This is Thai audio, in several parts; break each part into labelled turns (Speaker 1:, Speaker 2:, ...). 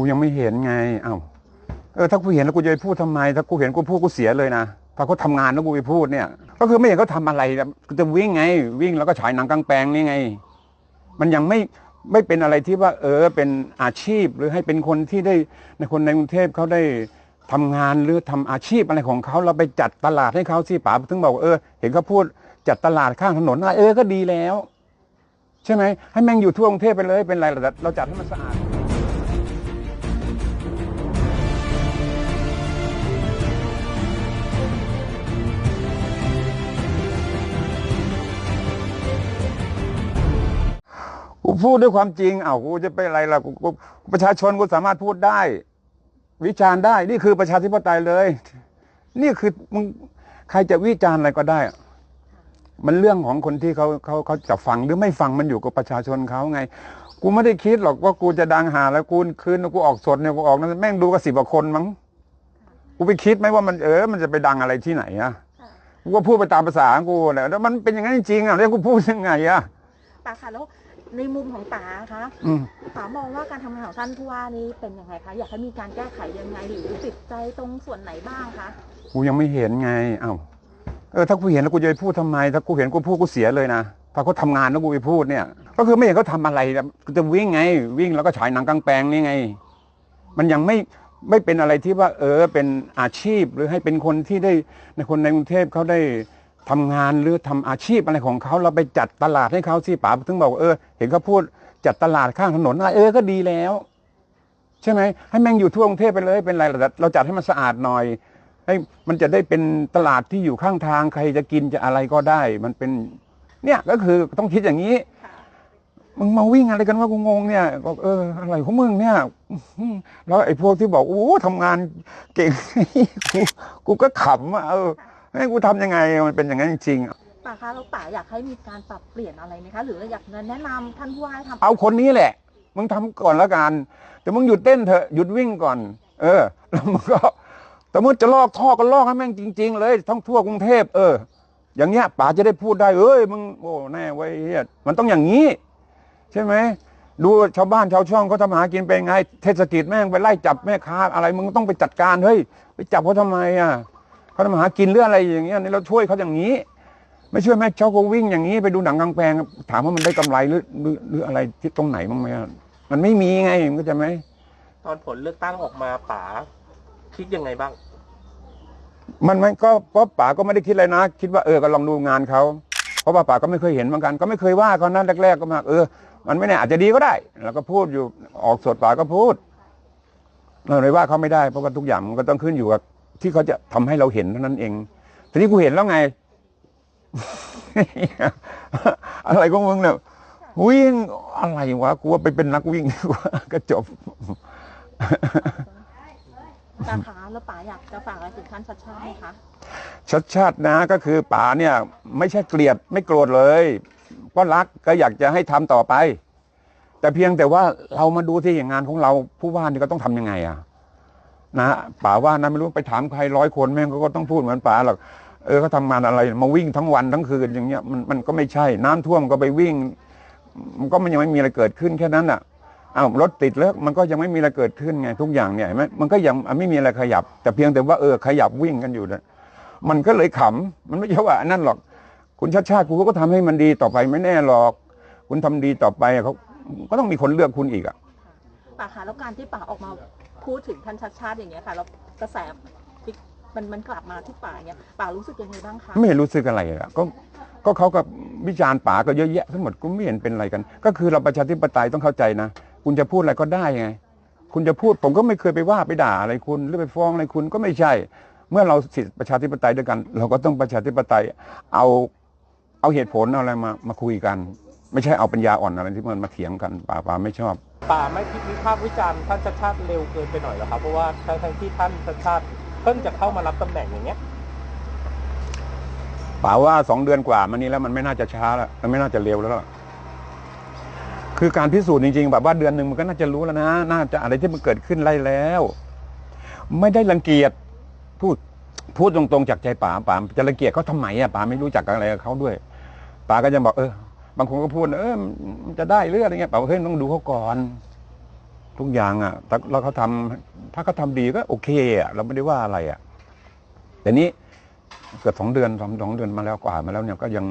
Speaker 1: กูยังไม่เห็นไงเอ้าเออถ้ากูเห็นแล้วกูจะไปพูดทำไม ถ้ากูเห็นกูพูดกูเสียเลยนะถ้าเขาทำงานแล้วกูไปพูดเนี่ย ก็คือไม่เห็นเขาทำอะไรกูจะวิ่งไง วิ่งแล้วก็ฉายหนังกลางแปลงนี่ไง มันยังไม่ไม่เป็นอะไรที่ว่า เออเป็นอาชีพหรือให้เป็นคนที่ได้ในคนในกรุงเทพเขาได้ทำงานหรือทำอาชีพอะไรของเขาเราไปจัดตลาดให้เขาสิป๋าถึงบอกเออ เห็นเขาพูดจัดตลาดข้างถนนอะไรเออก็ดีแล้ว ใช่ไหมให้แม่งอยู่ทั่วกรุงเทพไปเลยเป็นไรเราจัดให้มันสะอาด กูพูดด้วยความจริงเอ้ากูจะไปอะไรล่ะกูกูประชาชนกูสามารถพูดได้ วิจารณ์ได้ นี่คือประชาธิปไตยเลย นี่คือมึงใครจะวิจารณ์อะไรก็ได้อะมันเรื่องของคนที่เขาเขาเขาจะฟังหรือไม่ฟังมันอยู่กับประชาชนเขาไง กูไม่ได้คิดหรอกว่ากูจะดังหาแล้วกูคืนกูออกสดเนี่ยกูออกนั้นแม่งดูกับสิบกว่าคนมั้งกูไปคิดไหมว่ามันเออ มันจะไปดังอะไรที่ไหนอะกูก็พูดไปตามภาษาของกูแหละแล้วมันเป็นอย่างนั้นจริงๆอะแล้วกูพูดยังไงอะ
Speaker 2: ป๋าค่ะแล้ว ในมุมของป๋าคะ
Speaker 1: อืม
Speaker 2: ป๋ามองว่าการทำงานของท่านผู้ว่านี้เป็นยังไงคะ อยากให้มีการแก้ไขยังไงหรือติดใจตรงส่วนไหนบ้างคะ
Speaker 1: กูยังไม่เห็นไง เอ้า เออ ถ้ากูเห็นแล้วกูจะไปพูดทำไม ถ้ากูเห็นกูพูดกูเสียเลยนะ ถ้าเขาทำงานแล้วกูไปพูดเนี่ย ก็คือไม่เห็นเขาทำอะไรนะกูจะวิ่งไง วิ่งแล้วก็ฉายหนังกลางแปลงนี่ไง มันยังไม่ไม่เป็นอะไรที่ว่า เออ เป็นอาชีพหรือให้เป็นคนที่ได้ในคนในกรุงเทพเขาได้ ทำงานหรือทำอาชีพอะไรของเขาเราไปจัดตลาดให้เขาสิป๋าถึงบอกเออ เห็นเขาพูดจัดตลาดข้างถนนอะไรเออก็ดีแล้ว ใช่ไหมให้แม่งอยู่ทั่วกรุงเทพไปเลยเป็นไรเราจัดให้มันสะอาดหน่อยให้มันจะได้เป็นตลาดที่อยู่ข้างทางใครจะกินจะอะไรก็ได้ มันเป็น เนี่ยก็คือต้องคิดอย่างนี้มึงมาวิ่งอะไรกันว่ากูงงเนี่ยบอกเอออะไรของมึงเนี่ยแล้วไอ้พวกที่บอกโอ้ทำงานเก่งกูกูก็ขำอะเออ ให้กูทำยังไงมันเป็นอย่างนั้นจริงๆอะ
Speaker 2: ป๋าคะแล้วป๋าอยากให้มีการปรับเปลี่ยนอะไรไหมคะ หรืออยากแนะนำท่านผู้ว่าให้ทำ
Speaker 1: เอาคนนี้แหละ มึงทำก่อนแล้วกันแต่มึงหยุดเต้นเถอะหยุดวิ่งก่อน เออ แล้วมึงก็แต่มึงจะลอกท่อก็ลอกให้แม่งจริง ๆ เลยทั้งทั่วกรุงเทพเออ อย่างเงี้ยป๋าจะได้พูดได้เอ้ยมึงโอ้แน่ไว้ยเฮียมันต้องอย่างนี้ ใช่ไหมดูชาวบ้านชาวช่องเขาทำมาหากินเป็นไง เทศกิจแม่งไปไล่จับแม่ค้าอะไรมึงต้องไปจัดการเฮ้ยไปจับเขาทำไมอะ เขาทำมาหากินเรื่องอะไรอย่างเงี้ยนี่เราช่วยเขาอย่างนี้ ไม่ช่วยแม่เจ้าก็วิ่งอย่างนี้ไปดูหนังกลางแปลงถามว่ามันได้กำไรหรือหรือหรืออะไรที่ตรงไหนบ้างไหมอะมันไม่มีไงมันก็จะไหม
Speaker 3: ตอนผลเลือกตั้งออกมาป๋าคิดยังไงบ้าง
Speaker 1: มันมันก็เพราะป๋าก็ไม่ได้คิดอะไรนะ คิดว่าเออก็ลองดูงานเขาเพราะว่าป๋าก็ไม่เคยเห็นเหมือนกัน ก็ไม่เคยว่าเขานั้นแรกๆก็มาเออ มันไม่แน่อาจจะดีก็ได้ แล้วก็พูดอยู่ออกสดป๋าก็พูดเราเลยว่าเขาไม่ได้เพราะว่าทุกอย่างมันก็ต้องขึ้นอยู่กับ ที่เขาจะทำให้เราเห็นเท่านั้นเอง ทีนี้กูเห็นแล้วไง อะไรของมึงเนี่ยวิ่งอะไรวะกูว่าไปเป็นนักวิ่งดีกว่าก็จบ
Speaker 2: ป๋าคะแล้วป๋าอยากจะฝากอะไรถึงท่านชัดชาติไหมคะ
Speaker 1: ชัดชาตินะก็คือป๋าเนี่ย ไม่ใช่เกลียดไม่โกรธเลย ก็รักก็อยากจะให้ทำต่อไป แต่เพียงแต่ว่าเรามาดูที่อย่างงานของเราผู้ว่านี่ก็ต้องทำยังไงอะ นะป๋าว่านะไม่รู้ไปถามใครร้อยคนแม่งก็ต้องพูดเหมือนป๋าหรอกเออเขาทำงานอะไรมาวิ่งทั้งวันทั้งคืนอย่างเงี้ยมันมันก็ไม่ใช่ น้ำท่วมก็ไปวิ่ง มันก็มันยังไม่มีอะไรเกิดขึ้นแค่นั้นอะอ้าวรถติดแล้วมันก็ยังไม่มีอะไรเกิดขึ้นไงทุกอย่างเนี่ยเห็นไหมมันก็ยังไม่มีอะไรขยับ แต่เพียงแต่ว่าเออขยับวิ่งกันอยู่นะมันก็เลยขำมันไม่ใช่ว่านั่นหรอก คุณชาติชาติคุณก็ทำให้มันดีต่อไปไม่แน่หรอก คุณทำดีต่อไปเขาก็ต้องมีคนเลือกคุณอีกอะ
Speaker 2: ป๋าคะแล้วการที่ป๋าออกมา พูดถึงท่านชัดชาติอย่างเงี้ยค่ะแล้วกระแสมันมันกลับมาที่ป่าเงี้ยป๋ารู้สึกยังไงบ้างคะ
Speaker 1: ไม่เห็นรู้สึกอะไรอะก็ก็เขากับวิจารณ์ป๋าก็เยอะแยะทั้งหมดก็ไม่เห็นเป็นอะไรกัน ก็คือเราประชาธิปไตยต้องเข้าใจนะ คุณจะพูดอะไรก็ได้ไง คุณจะพูดผมก็ไม่เคยไปว่าไปด่าอะไรคุณหรือไปฟ้องอะไรคุณก็ไม่ใช่ เมื่อเราสิทธิประชาธิปไตยด้วยกัน เราก็ต้องประชาธิปไตยเอาเอาเหตุผลเอาอะไรมามาคุยกัน ไม่ใช่เอาปัญญาอ่อนอะไรที่มันมาเถียงกันป่าป่าไม่ชอบ
Speaker 3: ป๋าไม่คิดวิพากษ์วิจารณ์ท่านชัดชาติเร็วเกินไปหน่อยเหรอครับเพราะว่าทั้งทั้งที่ท่านชัดชาติเพิ่งจะเข้ามารับตำแหน่งอย่างเงี้ย
Speaker 1: ป่าว่าสองเดือนกว่ามานี้แล้วมันไม่น่าจะช้าแล้วมันไม่น่าจะเร็วแล้วคือการพิสูจน์จริงๆแบบว่าเดือนหนึ่งมันก็น่าจะรู้แล้วนะ น่าจะอะไรที่มันเกิดขึ้นไล่แล้ว ไม่ได้รังเกียจพูดพูดตรงๆจากใจป๋าป๋าจะรังเกียจเขาทำไมอะป๋าไม่รู้จักอะไรกับเขาด้วยป๋าก็จะบอกเออ บางคนก็พูดเออมันจะได้เรื่องอะไรเงี้ยป๋าบอกเฮ้ยต้องดูเขาก่อน ทุกอย่างอะถ้าแล้วเขาทำถ้าเขาทำดีก็โอเคอะเราไม่ได้ว่าอะไรอะแต่นี้เกือบสองเดือนสองสองเดือนมาแล้วกว่ามาแล้วเนี่ยก็ยัง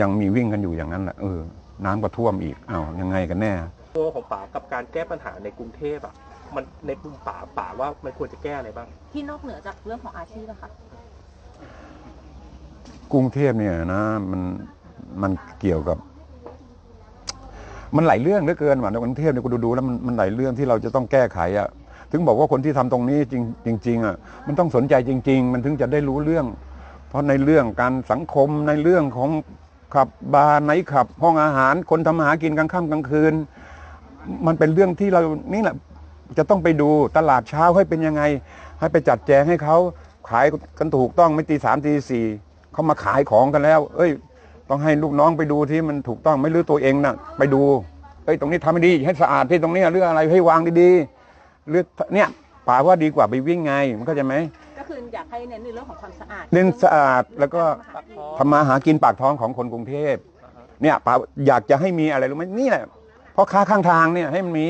Speaker 1: ยังมีวิ่งกันอยู่อย่างนั้นแหละเออน้ำก็ท่วมอีกอ้าวยังไงกันแน่
Speaker 3: ตัวของป๋ากับการแก้ปัญหาในกรุงเทพอะมันในกลุ่มป๋าป๋าว่ามันควรจะแก้อะไรบ้าง
Speaker 2: ที่นอกเหนือจากเรื่องของอาชีพนะคะ
Speaker 1: กรุงเทพเนี่ยนะมันมันเกี่ยวกับ มันหลายเรื่องเหลือเกินว่ะในกรุงเทพเนี่ยกูดูๆแล้วมันมันหลายเรื่องที่เราจะต้องแก้ไขอะถึงบอกว่าคนที่ทำตรงนี้จริงจริงอะมันต้องสนใจจริง ๆ มันถึงจะได้รู้เรื่อง เพราะในเรื่องการสังคมในเรื่องของขับบาร์ไนขับ ห้องอาหาร คนทำหากินกลางค่ำกลางคืน มันเป็นเรื่องที่เรานี่แหละจะต้องไปดูตลาดเช้าให้เป็นยังไง ให้ไปจัดแจงให้เขาขายกันถูกต้องไม่ตีสามตีสี่เขามาขายของกันแล้ว เอ้ย ต้องให้ลูกน้องไปดูที่มันถูกต้องไม่รื้อตัวเองนะไปดูเอ้ยตรงนี้ทำให้ดีให้สะอาดที่ตรงนี้เรื่องอะไรให้วางดีๆหรือเนี่ยป่าว่าดีกว่าไปวิ่งไงมันก็จะไหม
Speaker 2: ก็คืออยากให้เน้นในเรื่องของความสะอาด
Speaker 1: เน้นสะอาดแล้วก็
Speaker 3: ปากท้อง
Speaker 1: ทำมาหากินปากท้องของคนกรุงเทพเนี่ยป่าอยากจะให้มีอะไรรู้ไหมนี่แหละเพราะค้าข้างทางเนี่ยให้มันมี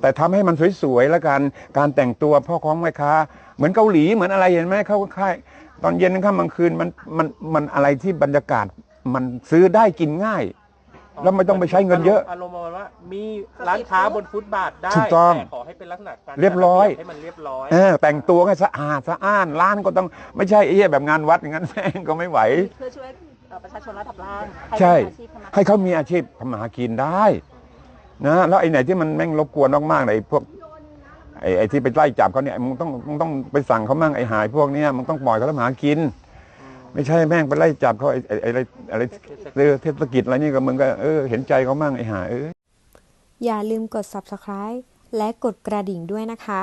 Speaker 1: แต่ทำให้มันสวยๆแล้วกันการแต่งตัวพ่อค้องแม่ค้า เหมือนเกาหลีเหมือนอะไรเห็นไหมเข้าค่ายตอนเย็นค่ำกลางคืนมันมันมันอะไรที่บรรยากาศ มันซื้อได้กินง่าย แล้วไม่ต้องไปใช้เงินเยอะ
Speaker 3: อารมณ์ประมาณว่า มีร้านค้าบนฟุตบาทได้
Speaker 1: ถูกต้อง
Speaker 3: แต่ขอให้เป็นลักษณะการ
Speaker 1: เรียบร้อย
Speaker 3: จัดะเบีให้มันเรียบร้อย
Speaker 1: เออแต่งตัวให้สะอาดสะอ้านร้านก็ต้องไม่ใช่ไอ้เหี้ยแบบงานวัดอย่างนั้นแม่งก็ไม่ไหว
Speaker 2: เพื่อช่วยเอ่อประชาชนระดับล่างห้
Speaker 1: ใช่
Speaker 2: มีอาชีพทำมา
Speaker 1: ให้เขามีอาชีพทำมาหากินได้นะแล้วไอ้ไหนที่มันแม่งรบกวนมากๆไอ้พวกไอ้ไอ้ที่ไปไล่จับเขาเนี่ยมึงต้องมึงต้องไปสั่งเขามั่งไอ้หายพวกเนี้ยมึงต้องปล่อยเขาทำมาหากิน ไม่ใช่แม่งไปไล่จับเขาไอ้ไอ้ไอ้อะไรอะไรเรื่องเทศกิจอะไรนี่ก็มึงก็เออเห็นใจเขามั่งไอ้ห่าเออ
Speaker 4: อย่าลืมกด subscribe และกดกระดิ่งด้วยนะคะ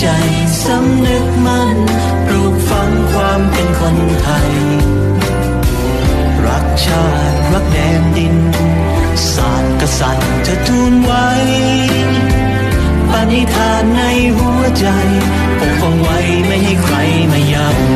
Speaker 5: ใจสำนึกมั่นปลูกฝังความเป็นคนไทย รักชาติรักแดนดิน ศาสตร์กษัตริย์จะทูลไว้ปณิธานในหัวใจปกป้องไว้ไม่ให้ใครมาย้ำ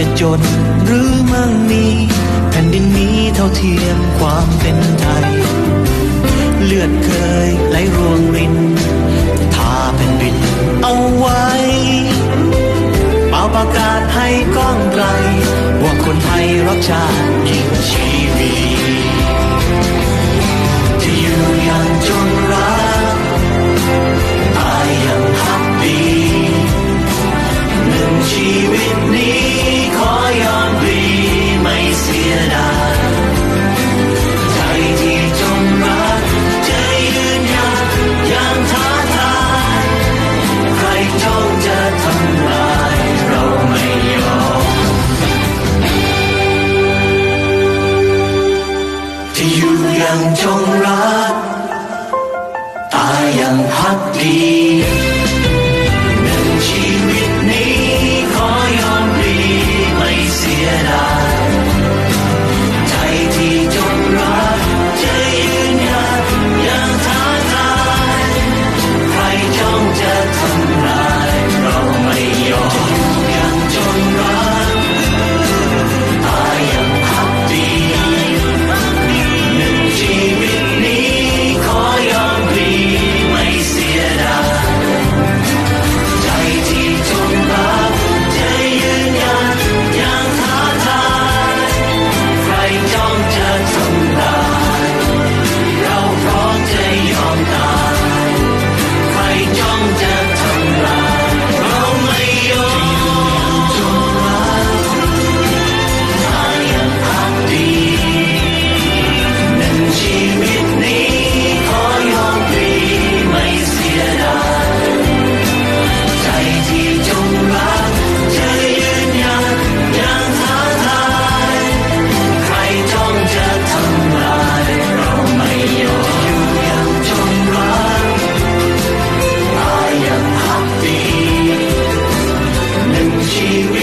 Speaker 5: จะจนหรือมั่งมี แผ่นดินนี้เท่าเทียมความเป็นไทย เลือดเคยไหลรวงรินทาแผ่นดินเอาไว้เป่าประกาศให้ก้องไกล ว่าคนไทยรักชาติยิ่งชีวี We.